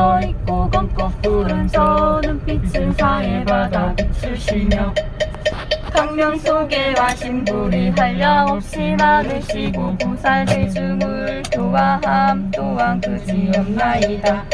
둘러있고 검고 푸른 저 눈빛은 사해 바다 비추시며. 강명 속에 와신불이 한량 없이 많으시고 보살 대 중을 교화함 또한 그지없나이다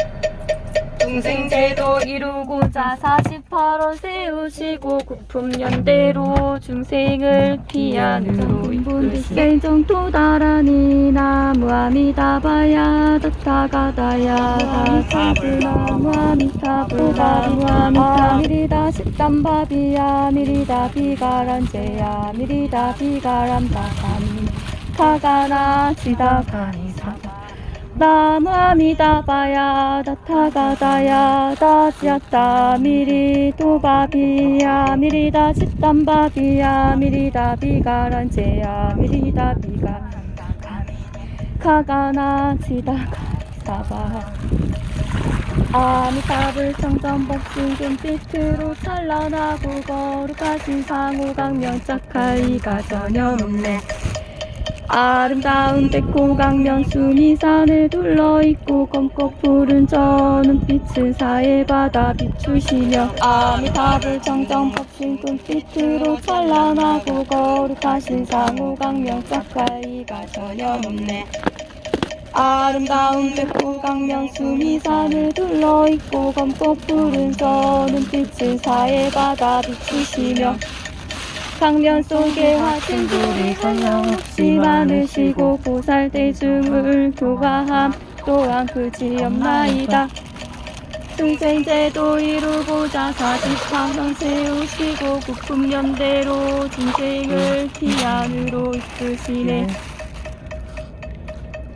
중생제도 이루고자 48원 세우시고 국품연대로 중생을 피안으로 이끄시네 정토다라니 나무 아미다바야 다타가다야. 다사드 나무 아미타불 나무 아미타 미리다 십담바비야 미리다 비가란제야 미리다 비가람다가미 카가나 지다가니. 사다 나무 아미다바야 다타가다야. 다지야타 미리 도바비야. 미리다 십담바비야. 미리다 비가란제야. 미리다 비가란다가미 카가나 지다가니 사바. 아미타불 청전복신 금 빛으로 찬란하고 거룩하신 상호강명 짝하이가 전혀 없네 아름다운 백호강명 수미산을 둘러있고 검고 푸른 저 눈빛은 사해 바다 비추시며 아미타불 청정법신 금빛으로 찬란하고 거룩하신 상호강명 짝하이가 전혀 없네. 아름다운 백호강 명 수미산을 둘러있고 검고 푸른 저 눈빛은 사해 바다 비추시며 강면 속에 화신들이 한량없이 많으시고 보살 대중을 교화함. 또한 그지 없나이다. 중생제도 이루고자 사십상선 세우시고 국품연대로 중생을 피안으로 이끄시네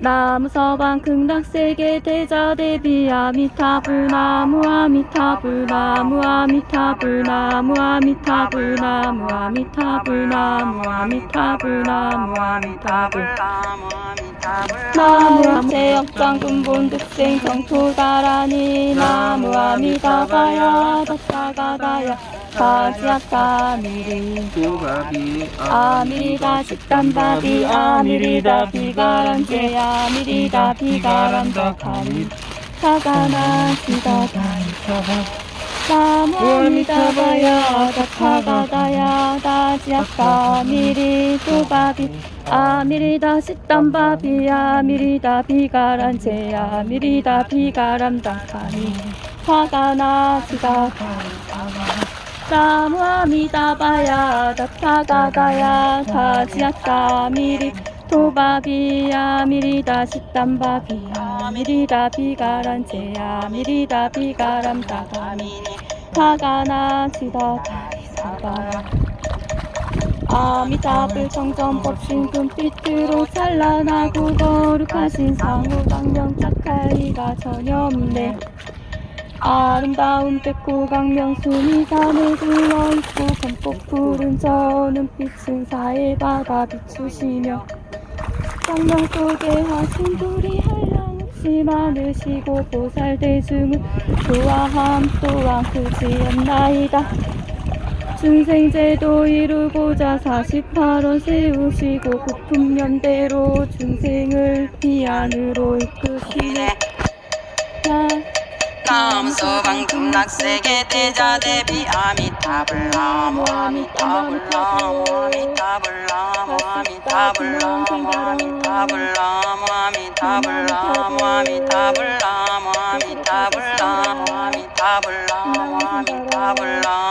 나무 서방 극락세계 대자 대비 아미타불 나무 아미타불 나무 아미타불 나무 아미타불 나무 아미타불 나무 아미타불 나무 아미타불 나무 암세역장 근본 득생 정토다라니 나무 아미다바야 다타가다야 가지아까 미리. 도가비 아미리다 식단바비 아미리다. 비가란제 아미리다. 비가란다 카미 사가나 시다다이사바 나무아미다바야 다타가다야. 다지아까 미리 도바비 아미리다 식단바비 아미리다. 비가란제 아미리다. 비가란다 카미 사가나 시다다이 사바 나무 아미다바야 다타가다야 다지아까 미리 도바비야 미리다 식단바비야 미리다 비가란제야 미리다 비가람다가미 타가나 지다다 이사바 아미타불 청정법신 금빛으로 찬란하고 거룩하신 상호강명 짝하이가 전혀 없네 아름다운 백호강명 수미산을 둘러있고 검고 푸른 저 눈빛은 사해 바다 비추시며 강명 속에 하신들이 한량없이 많으시고 보살 대중을 좋아함 또한 그지없나이다. 중생제도 이루고자 48원 세우시고 국품연대로 중생을 피안으로 이끄시네. 나 남서방 극락세계 대자 대비 아미타불 나무 아미타불 나무 아미타불 나무 아미타불 나무 아미타불 나무 아미타불 나무 아미타불 나무 아미타불 나무 아미타불 나무 아미타불 나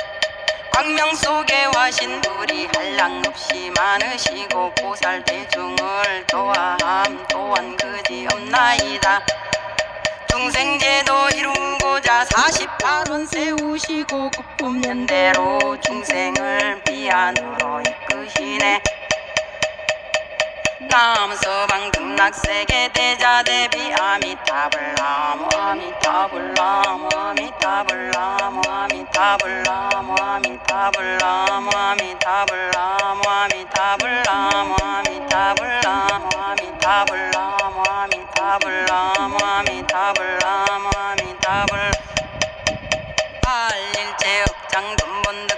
광명 속에 와신 우리 한량없이 많으시고 보살 대중을 교화함 또한 그지 없나이다. 중생제도 이루고자 48원 세우시고 국품연대로 중생을 비 비안으로 이끄시네 남서방 등락세계 대자 대비 아미타불 나무 아미타불 나무 아미타불 나무 아미타불 나무 아미타불 나무 아미타불 나무 아미타불 알릴제 업장 돈본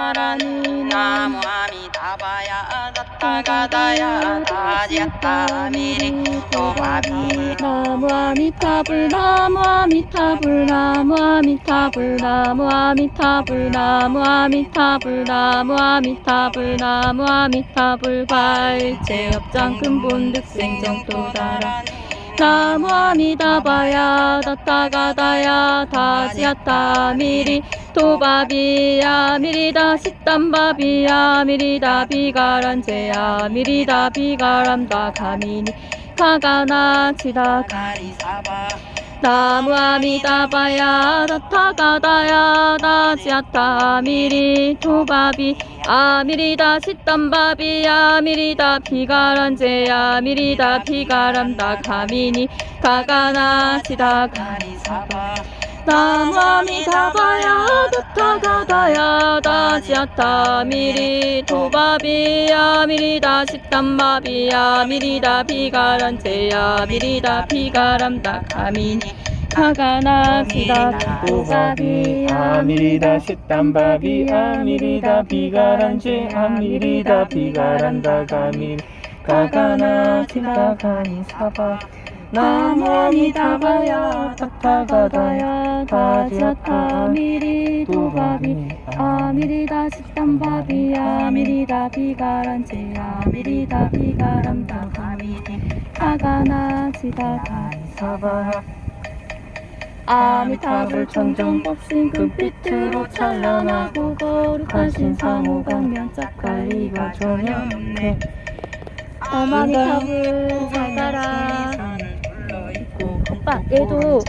다라니 나무 아미다바야 다타가다야 다지야타 미리 도바비 나무 아미타불 나무 아미타불 나무 아미타불 나무 아미타불 나무 아미타불 나무 아미타불 나무 아미타불 발제 업장 근본 득생 달아 나무 아미다바야 다타가다야 다지야타 미리 도바비야. 미리다 식단바비야. 미리다 비가란제야. 미리다 비가람다 가미니. 가가나 치다 가리사바 나무 아미다바야 다타가다야 다지야타 미리 도바비 아미리다 식단바비야 미리다 비가란제야 미리다 비가람다 가미니 가가나 치다 가리사바 나무 아미다바야 다타가다야 다지야타 미리 도바비야 미리다 식단바비야. 미리다 비가란제야. 미리다 비가람다. 가미니 가가나 시다. 도바비 아미리다 식단바비 아미리다 비가란제 아미리다 비가란다. 가미 가가나 치다가니 사바 나무 아미다바야 타타가다야 다지야타 미리 도바비 아미리다 식단바비 아미리다 비가란제 아미리다 비가람다. 가미니 가가나 시다. 사바 아미타불 천정법신 금빛으로 찬란하고 거룩하신 상호강면 짝갈리가 전혀 없네. 아미타불 잘 가라 오빠 얘도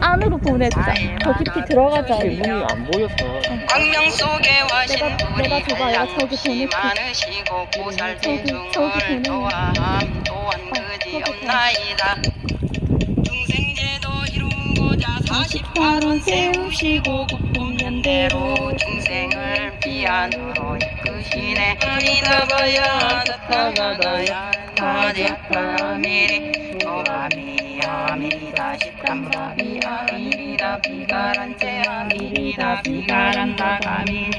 안으로 보내주자. 더 깊이 들어가자 문이 안 보여서. 광명 속에 와신 내가- 줘봐, 내가 저기 보살 저기, 저기 대중을 보내. 도와함 또한 그지 없나이다. 중생제도 이루고자 48원 세우시고 국분연대로 중생을 비안으로 이끄시네. 아미다바야 다타가다야 다제타 미리 도바미 야 미리다 십감바비야 미리다 비가란제 아미리다 비가란다 가미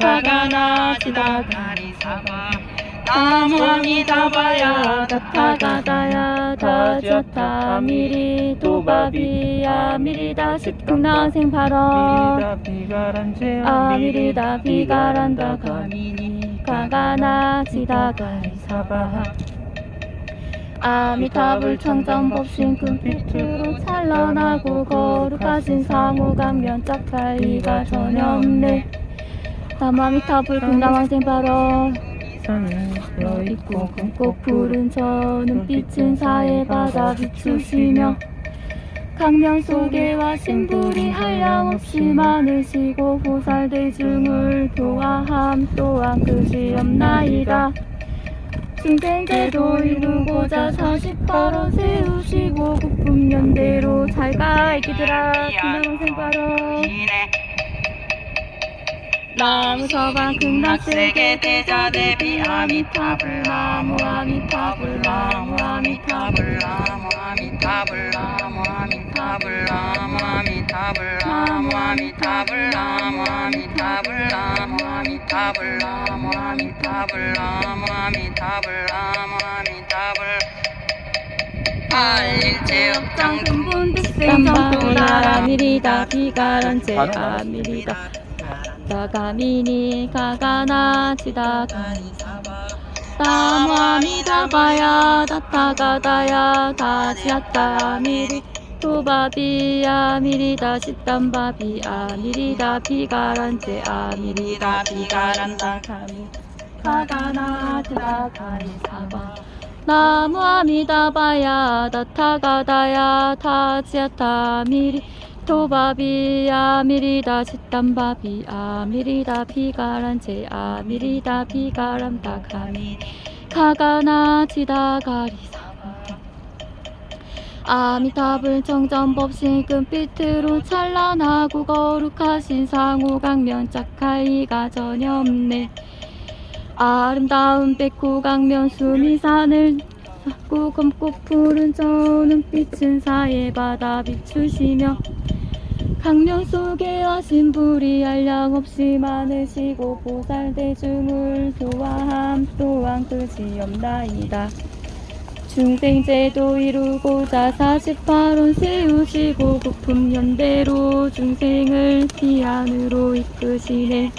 가가나 시다 가리사바 나무아미다바야 다타가다야 다자타 미리 도바비야 미리다 미리다 비가란제 아미리다 비가란다 가미니. 가가나 지다가리 사바 아미타불 청정법신 금빛으로 찬란하고 거룩하신 상호강면 짝사이가 전혀 없네. 남아미타불 금남왕생 산을 너 있고 금꽃 푸른 저 눈빛은 사해 바다 비추시며 강명 속에 와 신 불이 한량없이 많으시고 보살 대중을 도와함 또한 끝이 없나이다 중생제도 이루고자 48원 세우시고 국분연대로 잘가 애기들아 금남왕생 발언 나무서방 극락세계 대자 대비 아미타불 나무 아미타불 나무 아미타불 나무 아미타불 나무 아미타불 나무 아미타불 나무 아미타불 나무 아미타불 나무 아미타불 나무 아미타불 나무 아미타불 나무 아미타불 알릴제 업장 근본 득생 정도 나라 미리다 비가란제 아미리다 다가미니 가가나 지다가 나무 아미다바야 다타가다야 다지야타 미리 도바비야 미리다 식단바비 아 미리다 비가란제 아 미리다 비가란다 가미 가가나 지다가리 사바 나무 아미다바야 다타가다야 다지야타 미리. 도바비 아 미리다 짓단바비 아 미리다 비가란제 아 미리다 비가람다 가미 가가나 지다가리 사마 아미타불 정전법신 금빛으로 찬란하고 거룩하신 상호강면 짝하이가 전혀 없네. 아름다운 백호강면 수미산을 고 검고 푸른 저 눈빛은 사예 바다 비추시며 강명 속에 하신 불이 한량없이 많으시고 보살 대중을 도와함 또한 그지없나이다 중생제도 이루고자 48원 세우시고 구품연대로 중생을 피안으로 이끄시네.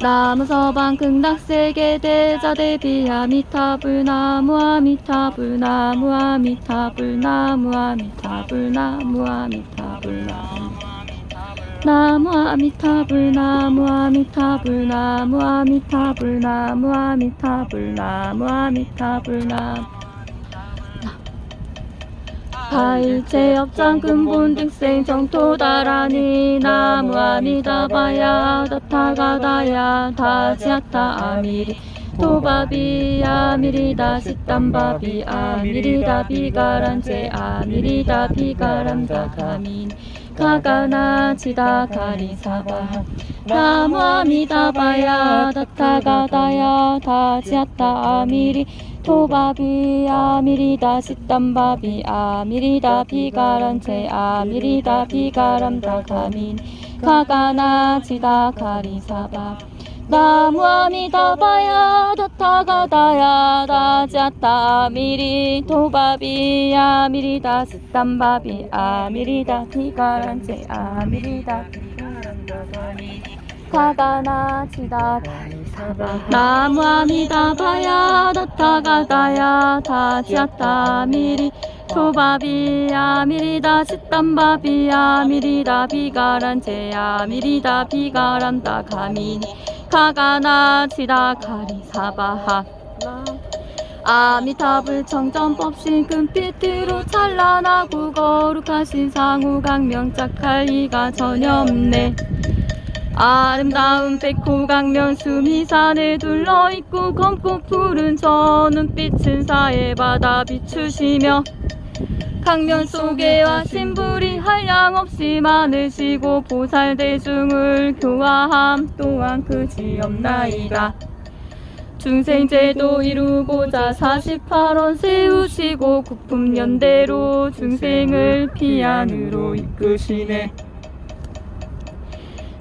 나무서방 극락세계 대자 대비 아미타불 나무 아미타불 나무 아미타불 나무 아미타불 나무 아미타불 나무 나무 아미타불 나무 아미타불 나무 아미타불 나무 아미타불 나무 아미타불 나무 가일체 업장 근본 득생 정토다라니 나무 아미다바야 다타가다야 다지아타 아미리. 도바비 아미리다 시땀바비 아미리다 비가란제 아미리다 비가람다 가민 가가나 지다 가리사바. 나무 아미다바야 다타가다야 다지아타 아미리. 토바비 아미리다 시땀바비 아미리다 비가란제 아미리다 비가람다 가민. 가가나 지다 가리사바 나무 아미다바야 다타가다야 다자타 아미리 토바비 아미리다. 시땀바비 아미리다. 비가란제 아미리다. 가가나 지다. 가리사바 나무 아미다바야 다타가다야 다지아타 아미리 토바비 아미리다. 시땀바비 아미리다. 비가란제 아미리다. 비가란다. 가미니 가가나 지다 가리 사바하. 아미타불 청전법신 금빛으로 찬란하고 거룩하신 상우강명 짝할리가 전혀 없네. 아름다운 백호강면 수미산을 둘러있고 검고 푸른 저 눈빛은 사해 바다 비추시며 강면 속에 와신 불이 한량 없이 많으시고 보살 대중을 교화함 또한 그지없나이다. 중생제도 이루고자 48원 세우시고 구품연대로 중생을 피안으로 이끄시네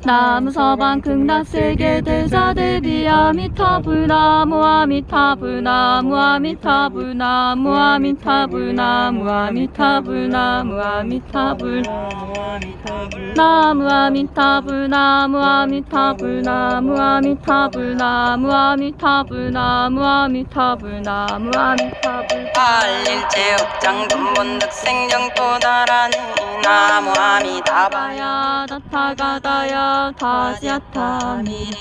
나무서방 극락세계 대자 대비 아미타불 나 무 아미타불 나 무 아미타불 나 무 아미타불 나 무 아미타불 나 무 아미타불 나 무 아미타불 나 무 아미타불 나 무 아미타불 나 무 아미타불 나 무 아미타불 나 무 아미타불 알릴 제 업장 근본 득 생 정토다라니 아미다바 바야 다타가다야 다지아타 미리.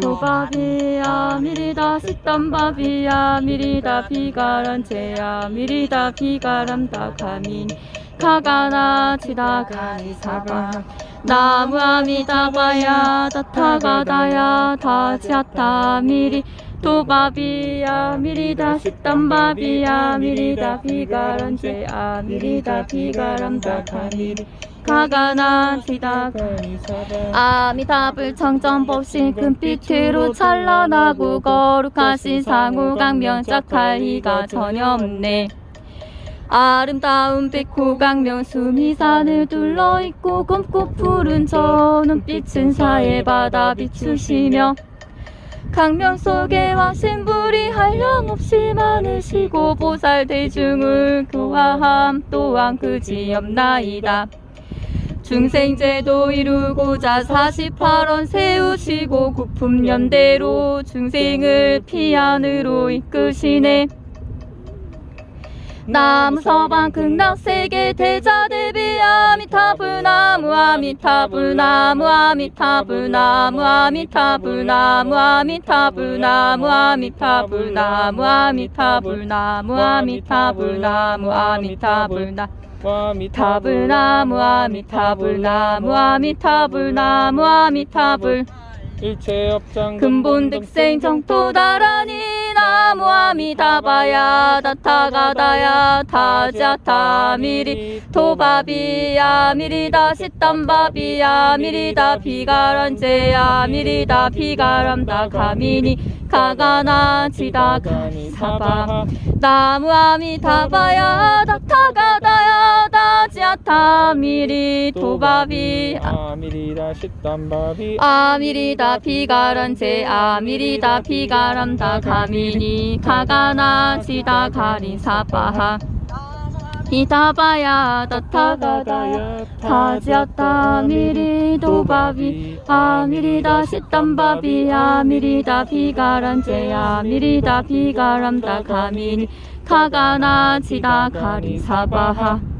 도바비야 미리다 시땀바비야 미리다 비가란제야 미리다 비가람다 가민. 가가나 지다 가리사바 나무 아미다바야 다타가다야 다지아타 미리 도바비야 미리다 시땀바비야 미리다 비가란제야 미리다 비가람다 가미리 가가나 지다 아미타불 청전법신 금빛으로 찬란하고 거룩하신 상호강면 짝할리가 전혀 없네. 아름다운 백호강면 수미 산을 둘러있고 검고 푸른 저 눈빛은 사해 바다 비추시며 강명 속에 와신 불이 한량없이 많으시고 보살 대중을 교화함 또한 그지없나이다. 중생제도 이루고자 48원 세우시고 구품연대로 중생을 피안으로 이끄시네. 나무서방 극락세계 대자 대비 아미타불 나무 아미타불 나무 아미타불 나무 아미타불 나무 아미타불 나무 아미타불 나무 아미타불 나무 아미타불 나무 아미타불 나 타불 나무 아미타불 나무 아미타불 나무 아미타불 일체 업장 근본 득생 정토다라니 나무 아미 다바야 다타가다야 타자타 미리 도바비야 미리다 시땀바비야 미리다 비가란제야 미리다 비가람다 가미니 가가나 지다가니 사바. 나무 아미 다바야 다타가다야 다자타 미리 도바비. 아미리다 식단밥이 아미리다 비가란 제 아미리다 비가람 다 가미니 가가나 지다 가리 사바하. 이다바야 다타가다야 타지았다 미리 도바비. 아미리다 시땀바비. 아미리다 비가란제 아미리다 비가람다 가미니 가가나 지다 가리 사바하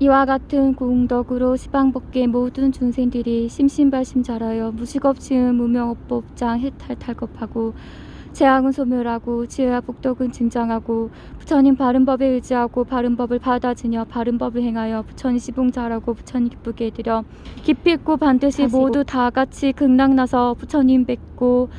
이와 같은 공덕으로 시방법계 모든 중생들이 심신발심 자라여 무식업지은 무명업법장 해탈 탈겁하고 재앙은 소멸하고 지혜와 복덕은 증장하고 부처님 바른법에 의지하고 바른법을 받아 지녀 바른법을 행하여 부처님 시봉 잘하고 부처님 기쁘게 해드려 깊이 있고 반드시 모두 다 같이 극락나서 부처님 뵙고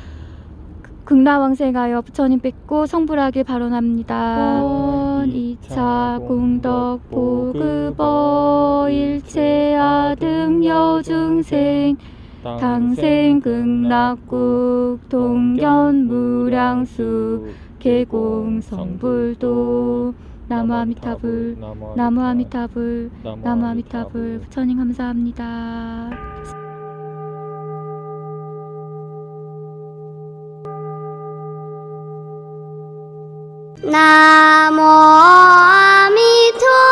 극락왕생하여 부처님 뵙고 성불하길 발언합니다. 원 2차 공덕 보급어 일체 아등 여중생 당생 극락국 동견 무량수 계공 성불도 나무 아미타불 나무 아미타불 나무 아미타불 부처님 감사합니다. 南无阿弥陀